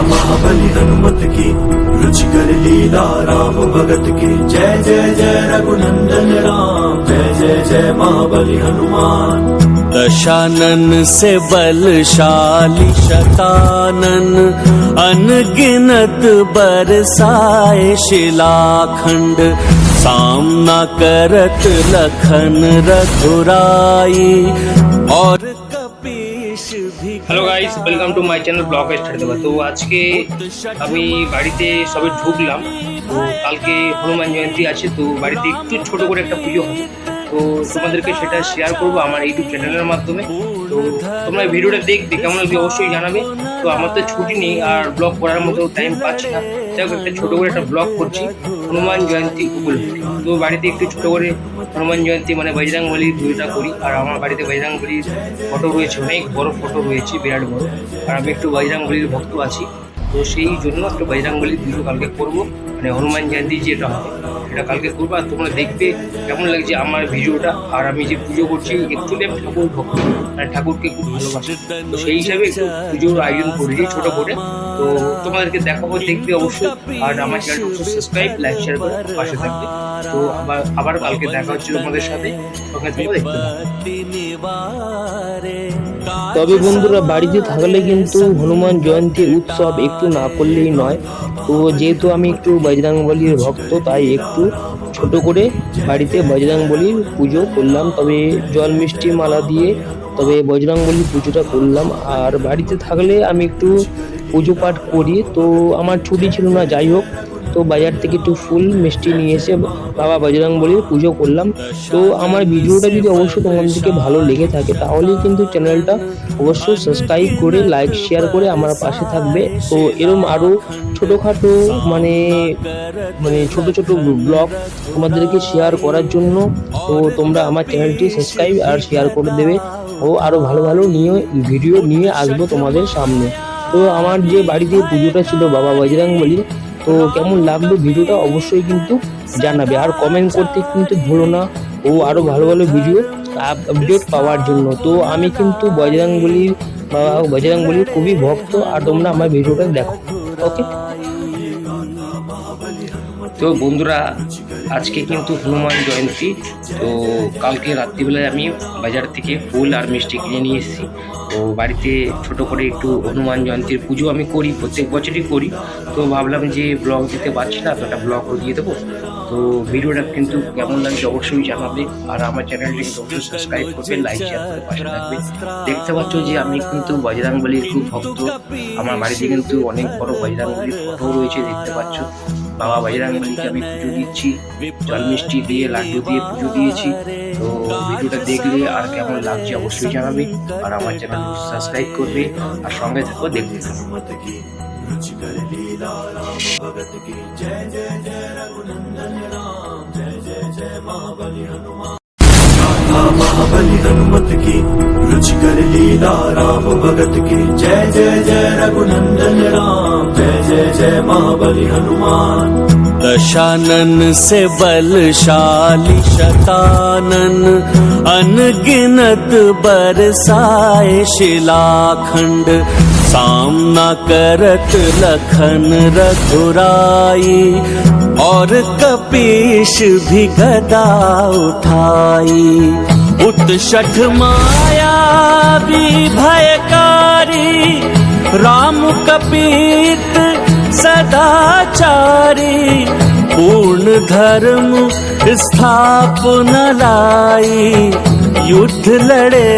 महाबली हनुमत की। रुचिकर लीला राम भगत की। जय जय जय रघुनंदन राम। जय जय जय महाबली हनुमान। दशानन से बलशाली शतानन, अनगिनत बरसाए शिलाखंड। सामना करत लखन रघुराई, और hello guys welcome to my channel vlog start দেবা তো আজকে আমি বাড়িতে সবে ঢুকলাম। তো কালকে হনুমান জয়ন্তী আছে, তো বাড়িতে একটু ছোট করে একটা পুজো হবে। তো তোমাদেরকে সেটা শেয়ার করব আমার ইউটিউব চ্যানেলের মাধ্যমে। তো তোমরা ভিডিওটা দেখবে, কেমন লাগবে অবশ্যই জানাবে। তো আমার তো ছুটি নেই, আর ব্লগ করার মতো টাইম পাচ্ছি না। যাই একটা ছোটো করে একটা ব্লগ করছি। হনুমান জয়ন্তী উপলক্ষে। তো বাড়িতে একটু ছোট করে হনুমান জয়ন্তী মানে বজরাং বলির পুজোটা করি। আর আমার বাড়িতে বজরাং বলির ফটো রয়েছে, অনেক বড় ফটো রয়েছে, বিরাট বড়। আর আমি একটু বজরাং বলির ভক্ত আছি। তো সেই জন্য একটা বজরাং বলির পুজো কালকে করব। মানে হনুমান জয়ন্তী যেটা হবে, সেটা কালকে করব। আর তোমরা দেখবে কেমন লাগছে আমার ভিডিওটা। আর আমি যে পুজো করছি একটু আমি ঠাকুর ভক্ত। মানে ঠাকুরকে খুব ভালোবাসি। তো সেই হিসাবে একটু পুজোর আয়োজন করেছি ছোট করে। তো তোমাদেরকে দেখাবো, দেখবে অবশ্যই। আর আমার চ্যানেলটা সাবস্ক্রাইব লাইক শেয়ার করে পাশে থাকবে। তো আবার আবার কালকে দেখা হচ্ছে তোমাদের সাথে। থেকে। দেখতে তবে বন্ধুরা, বাড়িতে থাকলে কিন্তু হনুমান জয়ন্তী উৎসব একটু না করলেই নয়। তো যেহেতু আমি একটু বজরাংবলির ভক্ত, তাই একটু ছোট করে বাড়িতে বজরাংবলির পুজো করলাম। তবে জল মিষ্টি মালা দিয়ে তবে বজরাংবলির পুজোটা করলাম। আর বাড়িতে থাকলে আমি একটু পুজো পাঠ করি। তো আমার ছুটি ছিল না, যাই হোক। তো বাজার থেকে একটু ফুল মিষ্টি নিয়ে এসে বাবা বজরং বলির পুজো করলাম। তো আমার ভিডিওটা যদি অবশ্যই তোমাদেরকে ভালো লেগে থাকে, তাহলেই কিন্তু চ্যানেলটা অবশ্যই সাবস্ক্রাইব করে লাইক শেয়ার করে আমার পাশে থাকবে। তো এরম আরও ছোটোখাটো মানে মানে ছোট ছোট ব্লগ তোমাদেরকে শেয়ার করার জন্য, তো তোমরা আমার চ্যানেলটি সাবস্ক্রাইব আর শেয়ার করে দেবে। ও আরও ভালো ভালো নিয়ে ভিডিও নিয়ে আসব তোমাদের সামনে। তো আমার যে বাড়িতে পুজোটা ছিল বাবা বজরং বলির তো কেমন লাগল ভিডিওটা অবশ্যই কিন্তু জানাবে। আর কমেন্ট করতে কিন্তু ভুলো না। ও আরও ভালো ভালো ভিডিও আপডেট পাওয়ার জন্য। তো আমি কিন্তু বজরাঙ্গলির বা বজরাঙ্গলির খুবই ভক্ত। আর তোমরা আমার ভিডিওটা দেখো। ওকে তো বন্ধুরা, আজকে কিন্তু হনুমান জয়ন্তী, তো কালকে রাত্রিবেলায় আমি বাজার থেকে ফুল আর মিষ্টি কিনে নিয়ে এসেছি। তো বাড়িতে ছোট করে একটু হনুমান জয়ন্তীর পুজো আমি করি, প্রত্যেক বছরই করি। তো ভাবলাম যে ব্লগ দিতে পারছি না, তো একটা ব্লগও দিয়ে দেবো। তো ভিডিওটা কিন্তু কেমন লাগছে অবশ্যই জানাবে। আর আমার চ্যানেলটি কিন্তু অবশ্যই সাবস্ক্রাইব করবে লাইক শেয়ার করে পাশে থাকবে। দেখতে পাচ্ছ যে আমি কিন্তু বজরাংবলির খুব ভক্ত। আমার বাড়িতে কিন্তু অনেক বড় বজরাংবলির ফটো রয়েছে, দেখতে পাচ্ছ। বাবা বজরাংবলিকে আমি পুজো দিচ্ছি, জল মিষ্টি দিয়ে, লাড্ডু দিয়ে পুজো দিয়েছি। তো ভিডিওটা দেখলে আর কেমন লাগছে অবশ্যই জানাবে। আর আমার চ্যানেল সাবস্ক্রাইব করবে, আর সঙ্গে থাকব দেখতে থাকো। हनुमत कर लीला राम भगत की जय जय जय रघुनंदन राम, जय जय जय महाबली हनुमान। महाबली हनुमत की। रुचिकर लीला राम भगत की। जय जय जय रघुनंदन राम। जय जय जय महाबली हनुमान। दशानन से बलशाली शतानन, अनगिनत बरसाए शिलाखंड। सामना करत लखन रघुराई, और कपीश भी गदा उठाई। उत्सठ माया भी भयकारी राम कपीत सदाचारी पूर्ण धर्म स्थापना लाई युद्ध लड़े